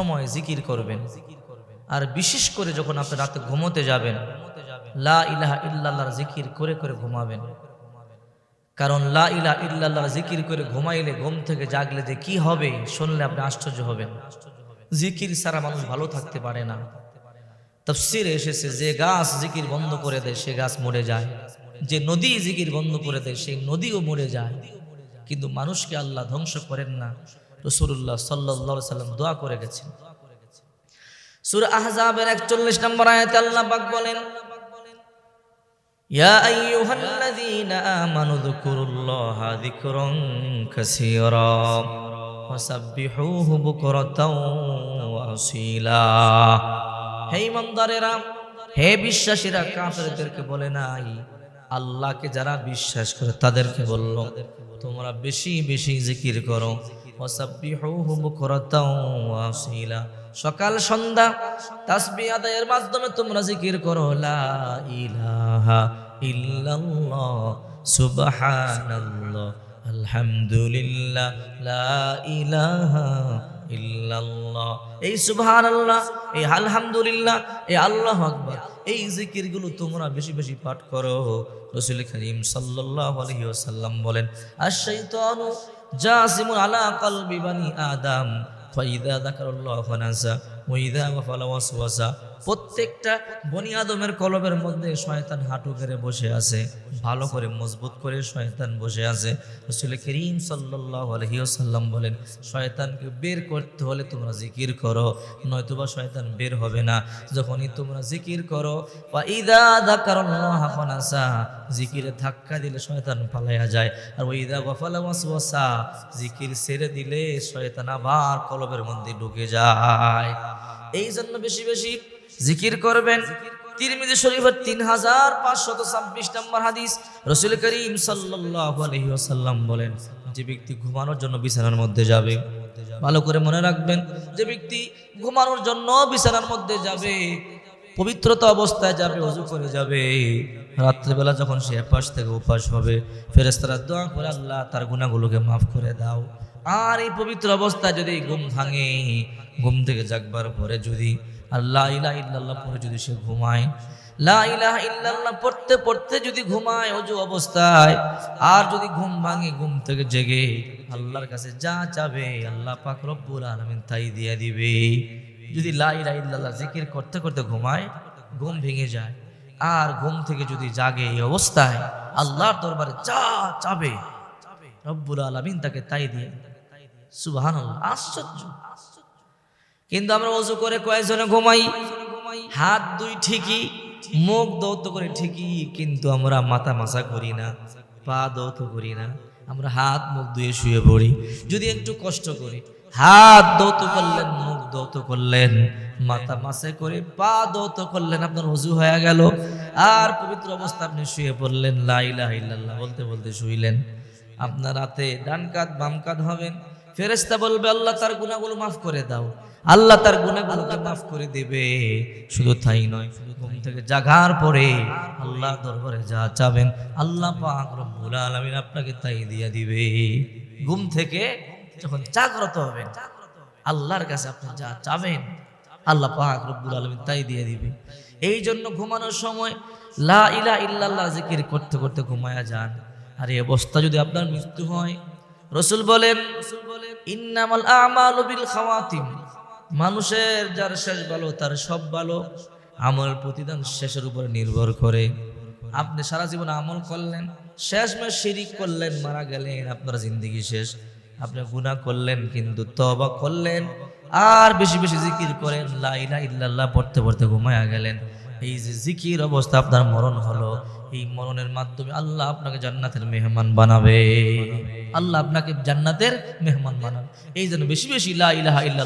সময় জিকির করবেন। আর বিশেষ করে যখন আপনি রাতে ঘুমোতে যাবেন, লা ইলাহা ইল্লাল্লাহর জিকির করে করে ঘুমাবেন। কারণ লা ইলাহা ইল্লাল্লাহর জিকির করে ঘুমাইলে ঘুম থেকে জাগলে যে কি হবে, শুনলে আপনি আশ্চর্য হবেন। জিকির ছাড়া মানুষ ভালো থাকতে পারে না। তফসিরে এসেছে, যে গাছ জিকির বন্ধ করে দেয়, সে গাছ মরে যায়। যে নদী জিকির বন্ধ করে দেয়, সেই নদীও মরে যায়। কিন্তু মানুষকে আল্লাহ ধ্বংস করেন না। রসুল্লাহ সাল্লাহ সাল্লাম দোয়া করে গেছেন সুর আহজাবের একচল্লিশ নম্বর আয়াতে আল্লাহ পাক বলেন يا أيها الذين آمنوا اذكروا الله ذكرا كثيرا وسبحوه بكرة وأصيلا হে ইমানদারেরা হে বিশ্বাসীরা কাফেরদেরকে বলে নাই আল্লাহকে যারা বিশ্বাস করে তাদেরকে বলল তোমরা বেশি বেশি জিকির করো সকাল, সন্ধ্যা তাসবিহ আদায়ের মাধ্যমে তোমরা জিকির করো, লা ইলাহা আলহামদুলিল্লাহ ইলাহা ইল্লাল্লাহ। এই সুবহানাল্লাহ, এই আলহামদুলিল্লাহ, এই আল্লাহু আকবার। এই জিকিরগুলো তোমরা বেশি বেশি পাঠ করো। রসুল করিম সাল্লাল্লাহু আলাইহি ওয়াসাল্লাম বলেন, আশ-শাইতানু জাসিমুন আলা কলবি বানি আদাম, ফাইদা যাকারাল্লাহু ফানাসা ওয়াইদা ওয়াফালা ওয়াসওয়াসা প্রত্যেকটা বনি আদমের কলবের মধ্যে শয়তান হাঁটু গেড়ে বসে আছে, ভালো করে মজবুত করে শয়তান বসে আছে। রাসূল করিম সাল্লাল্লাহু আলাইহি ওয়াসাল্লাম বলেন, শয়তানকে বের করতে হলে তোমরা জিকির করো, নয়তোবা শয়তান বের হবে না। যখনই তোমরা জিকির করো, ফাইদা যাকারাল্লাহু ফানাসা, জিকিরে ধাক্কা দিলে শয়তান পালায়া যায়। আর ওইদা গফালা ওয়াসওয়াসা, জিকির ছেড়ে দিলে শয়তান আবার কলবের মধ্যে ঢুকে যায়। এই জন্য বেশি বেশি জিকির করবেন। তিরমিজি শরীফের তিন হাজার পাঁচশত ছাব্বিশ নম্বর হাদিস রসুল করিম আলাইহি বলেন, যে ব্যক্তি ঘুমানোর জন্য বিছানার মধ্যে যাবে, ভালো করে মনে রাখবেন, যে ব্যক্তি ঘুমানোর জন্য বিছানার মধ্যে যাবে, পবিত্রতা অবস্থায় যাবে, অজু করে যাবে, রাত্রেবেলা যখন সে এপাশ থেকে উপাস হবে ফেরেস্তারা দোয়া করে আল্লাহ তার গুণাগুলোকে মাফ করে দাও। আর এই পবিত্র অবস্থায় যদি ঘুম ভাঙে, ঘুম থেকে জাগবার পরে যদি আল্লাহ ইলা ইল্লাল্লাহ পরে যদি সে ঘুমায়, লা ইলাহা ইল্লাল্লাহ পড়তে পড়তে যদি ঘুমায় অজু অবস্থায়, আর যদি ঘুম ভাঙে, ঘুম থেকে জেগে, আল্লাহর কাছে যা চাবে, আল্লাহ পাক রব্বুল আলামিন তাই দিয়ে দিবে। যদি লা ইলাহা ইল্লাল্লাহ জিকির করতে করতে ঘুমায়, ঘুম ভেঙে যায়, আর ঘুম থেকে যদি জাগে এই অবস্থায়, আল্লাহর দরবারে যা চাবে, রব্বুল আলামিন তাকে তাই দিয়ে সুবহানাল্লাহ, আশ্চর্য। কিন্তু আমরা অজু করে কয়েকজনে ঘুমাই? হাত দুই ঠিকই, মুখ দৌত করে ঠিকই, কিন্তু আমরা মাথা মাসা করি না, পা দৌত করি না, আমরা হাত মুখ ধুয়ে শুয়ে পড়ি। যদি একটু কষ্ট করি, হাত দৌত করলেন, মুখ দৌত করলেন, মাথা মাসে করে পা দৌত করলেন, আপনার অজু হয়ে গেল, আর পবিত্র অবস্থা আপনি শুয়ে পড়লেন লাইলা বলতে বলতে শুইলেন। আপনার হাতে ডান কাত, বাম কাত হবেন ফেরেস্তা বলবে আল্লাহ তার গুণাগুলো মাফ করে দাও। আল্লাহ তার গুণাগুলোকে মাফ করে দেবে। শুধু তাই নয় ঘুম থেকে জাগার পরে আল্লাহ দরবারে যা চাবেন আল্লাহ পাক রব্বুল আলামিন আপনাকে তাই দিয়ে দিবে। ঘুম থেকে যখন জাগ্রত হবেন আল্লাহর কাছে আপনি যা চাবেন আল্লাহ পাক রব্বুল আলামিন তাই দিয়ে দিবে। এই জন্য ঘুমানোর সময় লা ইলা ইল্লাল্লাহ জিকির করতে করতে ঘুমায়া যান। আর এই অবস্থা যদি আপনার মৃত্যু হয় রসুল বলেন ইন্নামাল আমালু বিল খাওয়াতিম। মানুষের যার শেষ ভালো, তার সব ভালো, আমল প্রতিদান শেষের উপরে নির্ভর করে। আপনি সারা জীবন আমল করলেন, শেষ মাস শিরিক করলেন, মারা গেলেন, আপনার জিন্দগি শেষ। আপনি গুনাহ করলেন, কিন্তু তবা করলেন, আর বেশি বেশি জিকির করেন লাইলা ইল্লাল্লাহ পড়তে পড়তে ঘুমায়া গেলেন। এই যে জিকির অবস্থা আপনার মরণ হলো, এই মরণের মাধ্যমে আল্লাহ আপনাকে জান্নাতের মেহমান বানাবে। আল্লাহ আপনাকে জান্নাতের মেহমান বানাবে। এই জন্য বেশি বেশি লা ইলাহা ইল্লাল্লাহ